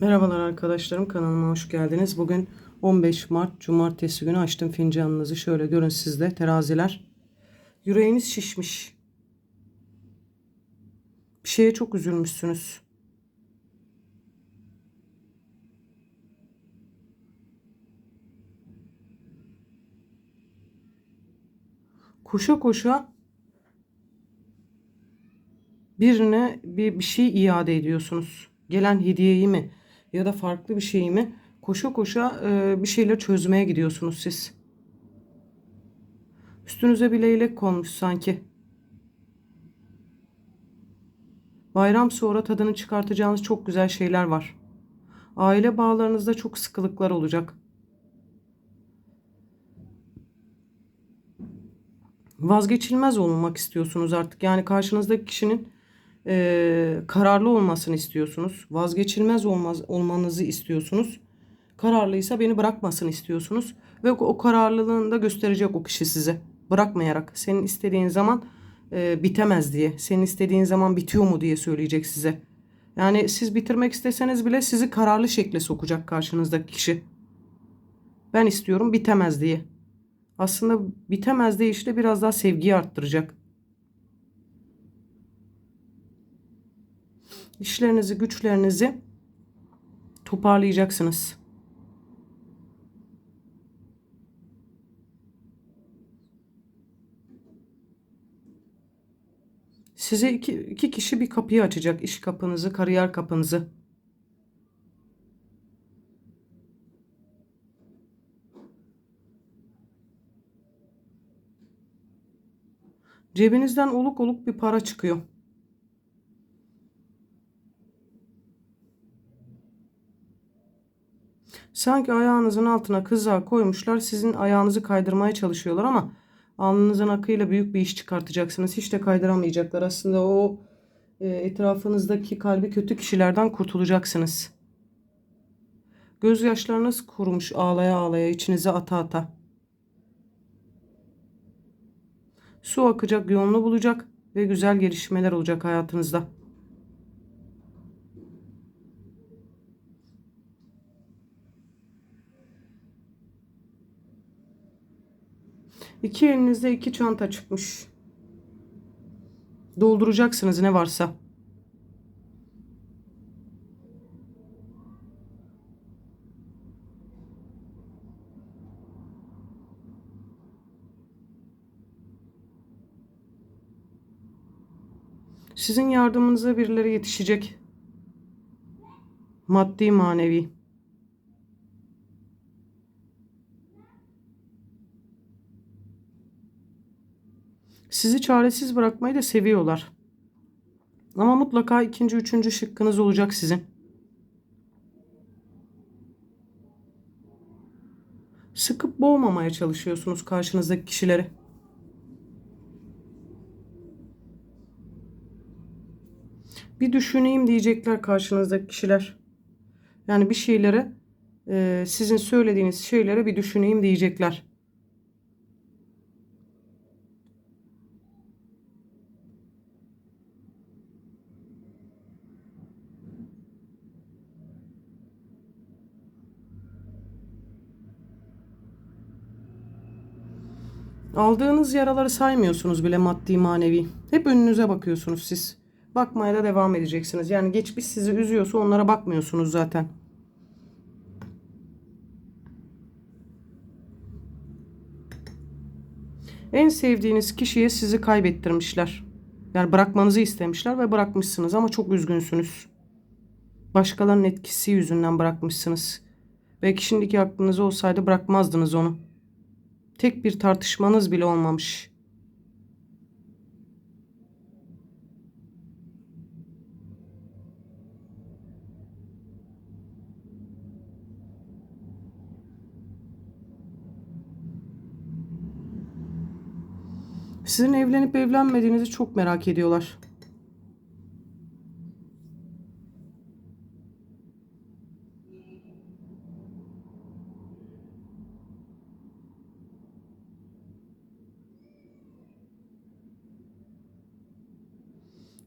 Merhabalar arkadaşlarım kanalıma hoş geldiniz. Bugün 15 Mart Cumartesi günü açtım fincanınızı. Şöyle görün sizde teraziler. Yüreğiniz şişmiş. Bir şeye çok üzülmüşsünüz. Koşa koşa birine bir, bir şey iade ediyorsunuz. Gelen hediyeyi mi ya da farklı bir şeyi mi koşa koşa e, bir şeyler çözmeye gidiyorsunuz siz. Üstünüze bir leylek konmuş sanki. Bayram sonra tadını çıkartacağınız çok güzel şeyler var. Aile bağlarınızda çok sıkılıklar olacak. Vazgeçilmez olmak istiyorsunuz artık. Yani karşınızdaki kişinin e, kararlı olmasını istiyorsunuz. Vazgeçilmez olmaz, olmanızı istiyorsunuz. Kararlıysa beni bırakmasını istiyorsunuz. Ve o, kararlılığını da gösterecek o kişi size. Bırakmayarak. Senin istediğin zaman e, bitemez diye. Senin istediğin zaman bitiyor mu diye söyleyecek size. Yani siz bitirmek isteseniz bile sizi kararlı şekle sokacak karşınızdaki kişi. Ben istiyorum bitemez diye. Aslında bitemez diye işte biraz daha sevgiyi arttıracak. İşlerinizi, güçlerinizi toparlayacaksınız. Size iki, iki kişi bir kapıyı açacak. iş kapınızı, kariyer kapınızı. Cebinizden oluk oluk bir para çıkıyor. Sanki ayağınızın altına kızağı koymuşlar. Sizin ayağınızı kaydırmaya çalışıyorlar ama alnınızın akıyla büyük bir iş çıkartacaksınız. Hiç de kaydıramayacaklar. Aslında o e, etrafınızdaki kalbi kötü kişilerden kurtulacaksınız. Gözyaşlarınız kurumuş ağlaya ağlaya içinize ata ata. Su akacak, yolunu bulacak ve güzel gelişmeler olacak hayatınızda. İki elinizde iki çanta çıkmış. Dolduracaksınız ne varsa. Sizin yardımınıza birileri yetişecek. Maddi manevi. Sizi çaresiz bırakmayı da seviyorlar. Ama mutlaka ikinci, üçüncü şıkkınız olacak sizin. Sıkıp boğmamaya çalışıyorsunuz karşınızdaki kişileri. Bir düşüneyim diyecekler karşınızdaki kişiler. Yani bir şeylere e, sizin söylediğiniz şeylere bir düşüneyim diyecekler. Aldığınız yaraları saymıyorsunuz bile maddi manevi. Hep önünüze bakıyorsunuz siz. Bakmaya da devam edeceksiniz. Yani geçmiş sizi üzüyorsa onlara bakmıyorsunuz zaten. En sevdiğiniz kişiye sizi kaybettirmişler. Yani bırakmanızı istemişler ve bırakmışsınız ama çok üzgünsünüz. Başkalarının etkisi yüzünden bırakmışsınız. Belki şimdiki aklınız olsaydı bırakmazdınız onu. Tek bir tartışmanız bile olmamış. Sizin evlenip evlenmediğinizi çok merak ediyorlar.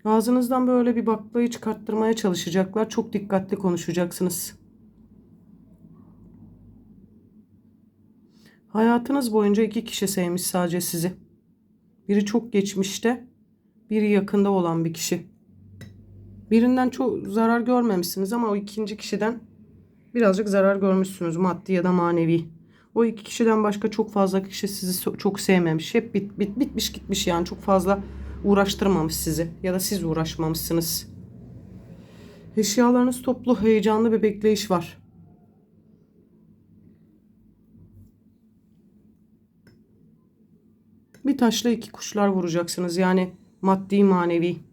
Ağzınızdan böyle bir baklayı çıkarttırmaya çalışacaklar. Çok dikkatli konuşacaksınız. Hayatınız boyunca iki kişi sevmiş sadece sizi. Biri çok geçmişte, biri yakında olan bir kişi. Birinden çok zarar görmemişsiniz ama o ikinci kişiden birazcık zarar görmüşsünüz maddi ya da manevi. O iki kişiden başka çok fazla kişi sizi çok sevmemiş. Hep bit, bit, bitmiş gitmiş yani çok fazla uğraştırmamış sizi ya da siz uğraşmamışsınız. Eşyalarınız toplu, heyecanlı bir bekleyiş var. Bir taşla iki kuşlar vuracaksınız yani maddi manevi.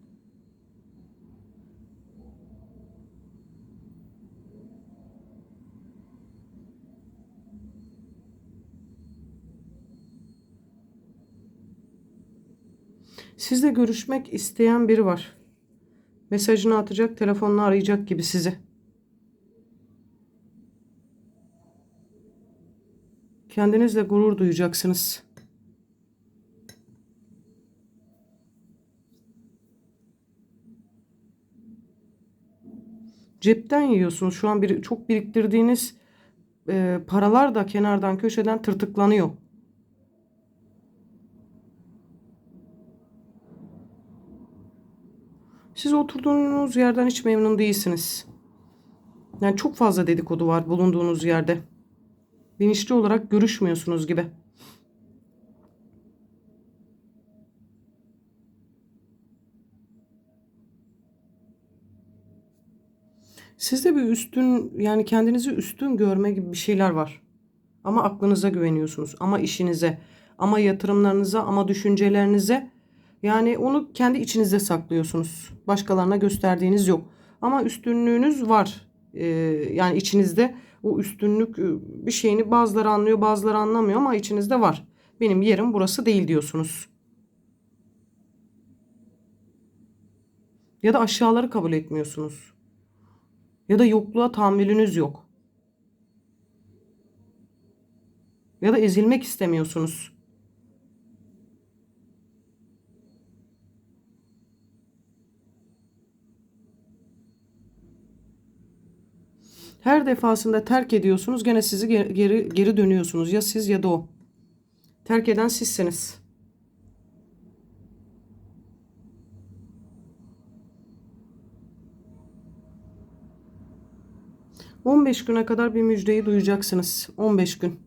Sizle görüşmek isteyen biri var. Mesajını atacak, telefonla arayacak gibi sizi. Kendinizle gurur duyacaksınız. Cepten yiyorsunuz. Şu an bir, çok biriktirdiğiniz e, paralar da kenardan köşeden tırtıklanıyor. Siz oturduğunuz yerden hiç memnun değilsiniz. Yani çok fazla dedikodu var bulunduğunuz yerde. Bilinçli olarak görüşmüyorsunuz gibi. Sizde bir üstün yani kendinizi üstün görme gibi bir şeyler var. Ama aklınıza güveniyorsunuz. Ama işinize, ama yatırımlarınıza, ama düşüncelerinize. Yani onu kendi içinizde saklıyorsunuz. Başkalarına gösterdiğiniz yok. Ama üstünlüğünüz var. Ee, yani içinizde o üstünlük e, bir şeyini bazıları anlıyor, bazıları anlamıyor ama içinizde var. Benim yerim burası değil diyorsunuz. Ya da aşağıları kabul etmiyorsunuz. Ya da yokluğa tahammülünüz yok. Ya da ezilmek istemiyorsunuz. Her defasında terk ediyorsunuz gene sizi geri, geri, dönüyorsunuz. Ya siz ya da o. Terk eden sizsiniz. ...15 güne kadar bir müjdeyi duyacaksınız. 15 gün.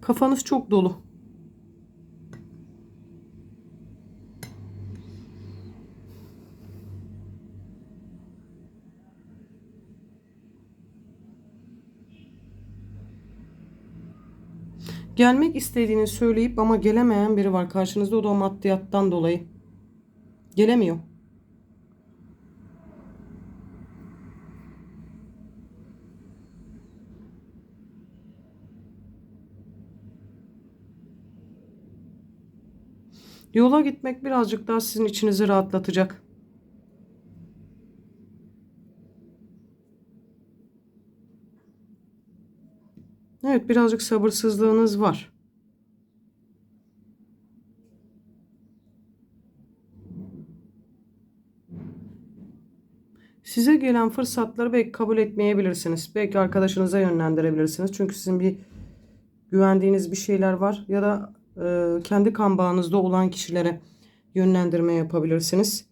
Kafanız çok dolu. Gelmek istediğini söyleyip ama gelemeyen biri var karşınızda. O da o maddiyattan dolayı. Gelemiyor. Yola gitmek birazcık daha sizin içinizi rahatlatacak. Evet birazcık sabırsızlığınız var. Size gelen fırsatları belki kabul etmeyebilirsiniz. Belki arkadaşınıza yönlendirebilirsiniz. Çünkü sizin bir güvendiğiniz bir şeyler var. Ya da e, kendi kan bağınızda olan kişilere yönlendirme yapabilirsiniz.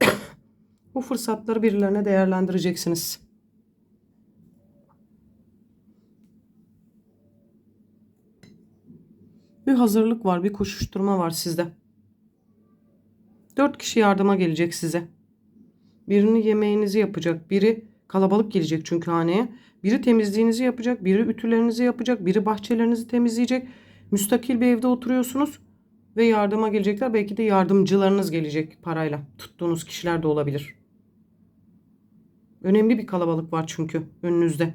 Bu fırsatları birilerine değerlendireceksiniz. Bir hazırlık var, bir koşuşturma var sizde. Dört kişi yardıma gelecek size. Birini yemeğinizi yapacak, biri kalabalık gelecek çünkü haneye. Biri temizliğinizi yapacak, biri ütülerinizi yapacak, biri bahçelerinizi temizleyecek. Müstakil bir evde oturuyorsunuz ve yardıma gelecekler. Belki de yardımcılarınız gelecek parayla. Tuttuğunuz kişiler de olabilir. Önemli bir kalabalık var çünkü önünüzde.